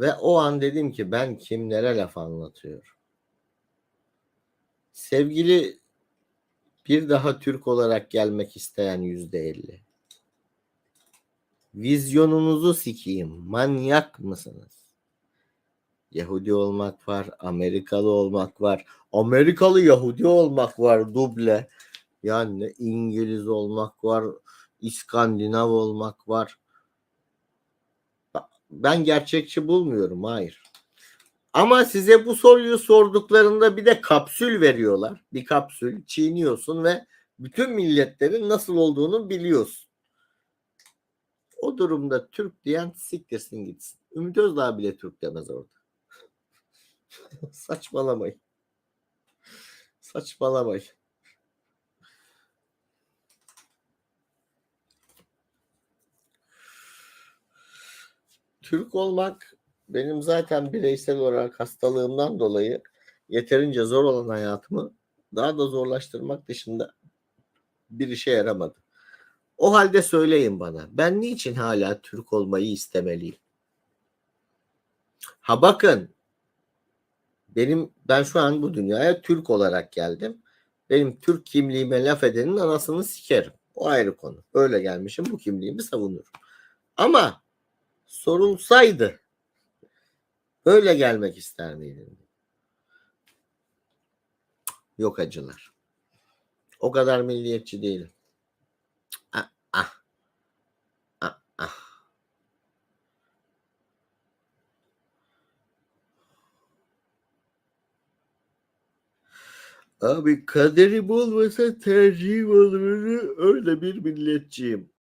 Ve o an dedim ki ben kimlere laf anlatıyorum. Sevgili bir daha Türk olarak gelmek isteyen yüzde elli. Vizyonunuzu sikeyim. Manyak mısınız? Yahudi olmak var, Amerikalı olmak var. Amerikalı Yahudi olmak var duble. Yani İngiliz olmak var, İskandinav olmak var. Ben gerçekçi bulmuyorum, hayır. Ama size bu soruyu sorduklarında bir de kapsül veriyorlar. Bir kapsül çiğniyorsun ve bütün milletlerin nasıl olduğunu biliyorsun. O durumda Türk diyen siktirsin gitsin. Ümit Özdağ bile Türk demez orada. Saçmalamayın. Saçmalamayın. Türk olmak benim zaten bireysel olarak hastalığımdan dolayı yeterince zor olan hayatımı daha da zorlaştırmak dışında bir işe yaramadı. O halde söyleyin bana ben niçin hala Türk olmayı istemeliyim? Ha bakın benim ben şu an bu dünyaya Türk olarak geldim. Benim Türk kimliğime laf edenin anasını sikerim. O ayrı konu. Öyle gelmişim bu kimliğimi savunurum. Ama sorulsaydı böyle gelmek ister miydin? Yok acılar. O kadar milliyetçi değilim. Ah, ah. Ah, ah. Abi kaderim olmasa tercihim olurdu. Öyle bir milletçiyim.